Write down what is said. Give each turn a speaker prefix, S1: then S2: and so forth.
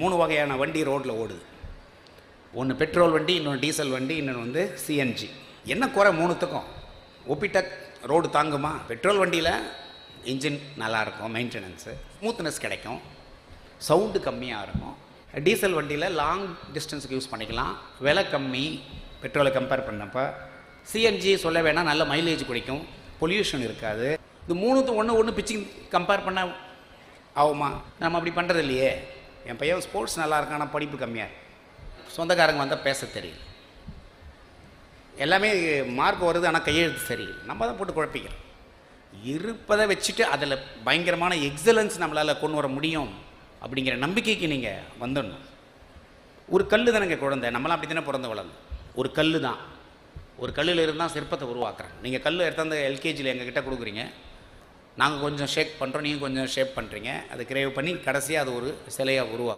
S1: மூணு வகையான வண்டி ரோட்டில் ஓடுது. ஒன்று பெட்ரோல் வண்டி இன்னொன்று டீசல் வண்டி இன்னொன்று வந்து சிஎன்ஜி என்ன குறை மூணுத்துக்கும்? ஒப்பிட்ட ரோடு தாங்குமா? பெட்ரோல் வண்டியில் இன்ஜின் நல்லாயிருக்கும் மெயின்டெனன்ஸு ஸ்மூத்னஸ் கிடைக்கும் சவுண்டு கம்மியாக இருக்கும். டீசல் வண்டியில் லாங் டிஸ்டன்ஸுக்கு யூஸ் பண்ணிக்கலாம். விலை கம்மி பெட்ரோலை கம்பேர் பண்ணப்போ சிஎன்ஜி சொல்ல வேணால் நல்ல மைலேஜ் குடிக்கும் பொல்யூஷன் இருக்காது. இது மூணுத்து ஒன்று ஒன்று பிச்சிங் கம்பேர் பண்ண ஆகுமா? நம்ம அப்படி பண்ணுறது இல்லையே. என் பையன் ஸ்போர்ட்ஸ் நல்லா இருக்கான் ஆனால் படிப்பு கம்மியாக இருக்கு. சொந்தக்காரங்க வந்தால் பேச தெரியல. எல்லாமே மார்க் வருது ஆனால் கையெழுத்து சரியில்லை. நம்ம தான் போட்டு குழப்பிக்கிறோம். இருப்பதை வச்சுட்டு அதில் பயங்கரமான எக்ஸலன்ஸ் நம்மளால் கொண்டு வர முடியும் அப்படிங்கிற நம்பிக்கைக்கு நீங்கள் வந்துடணும். ஒரு கல் தானேங்க குழந்தை? நம்மளாம் அப்படி தானே பிறந்து வளர்ந்தோம். ஒரு கல் தான். ஒரு கல்லில் இருந்தால் சிற்பத்தை உருவாக்குறேன் நீங்கள் கல் எடுத்தாந்து எல்கேஜியில் எங்ககிட்ட கொடுக்குறீங்க. நாங்கள் கொஞ்சம் ஷேக் பண்ணுறோம் நீங்கள் கொஞ்சம் ஷேப் பண்ணுறீங்க அதை கிரேவ் பண்ணி கடைசியாக அது ஒரு சிலையாக உருவாகும்.